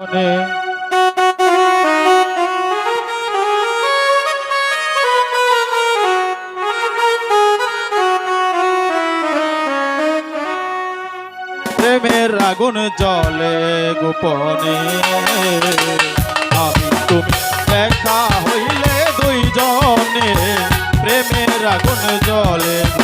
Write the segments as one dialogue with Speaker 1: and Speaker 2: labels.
Speaker 1: মনে। প্রেমের আগুন জলে গোপনে। আমি তুমি দেখা হইলে দুইজনে। প্রেমের আগুন জলে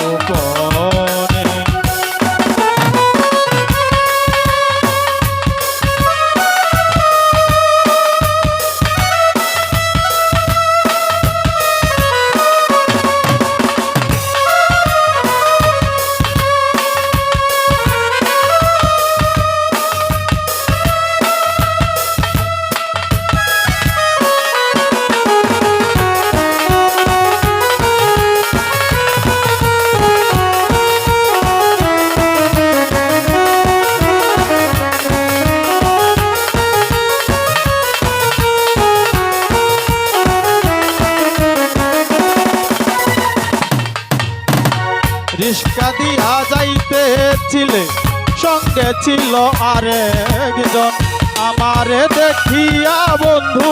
Speaker 1: রিস্কা দিয়া যাইতেছিলে সঙ্গে ছিল আরেকজন। আমারে দেখিয়া বন্ধু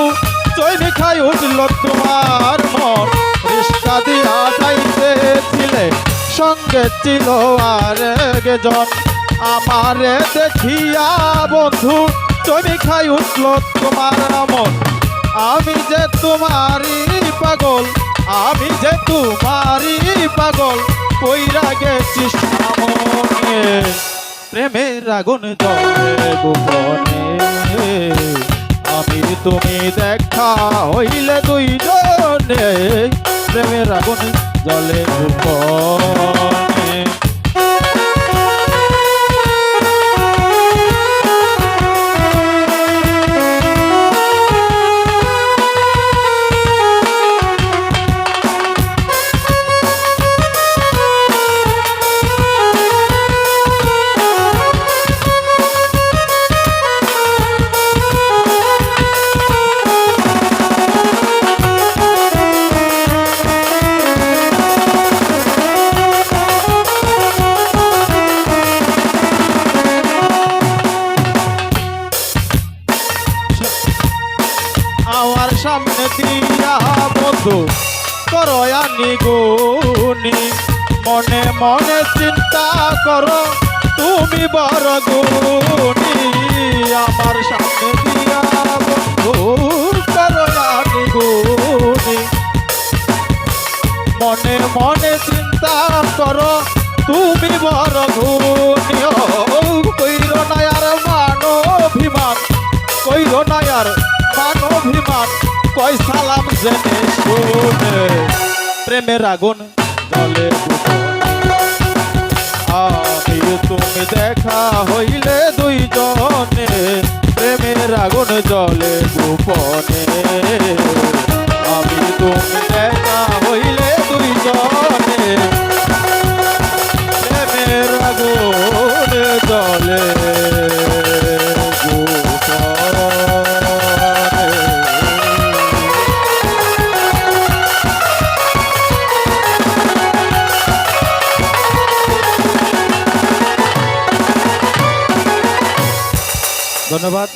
Speaker 1: চৈনি খাই উঠল তোমার মন। রিস্কা দিয়া যাইতেছিলে সঙ্গে ছিল আরেকজন। আমারে দেখিয়া বন্ধু চৈনি খাই উঠল তোমার মন। আমি যে তোমারই পাগল, আমি যে তোমারই পাগল কইরা গেছিস মনে প্রেমের আগুন জলে গোপনে। আমি তুমি দেখা হইলে দুইজনে। প্রেমের আগুন জলে গোপনে। বন্ধু করয়ানি গুনি মনে মনে চিন্তা করো, তুমি বড় গুনি আমার সামনে দিয়া মনে মনে চিন্তা করো, তুমি বড় কই সালাম জেনে শুনে? প্রেমের আগুন জলে আমি তুমি দেখা হইলে দুইজনে, প্রেমের আগুন জলে গোপনে। আমি তুমি ধন্যবাদ।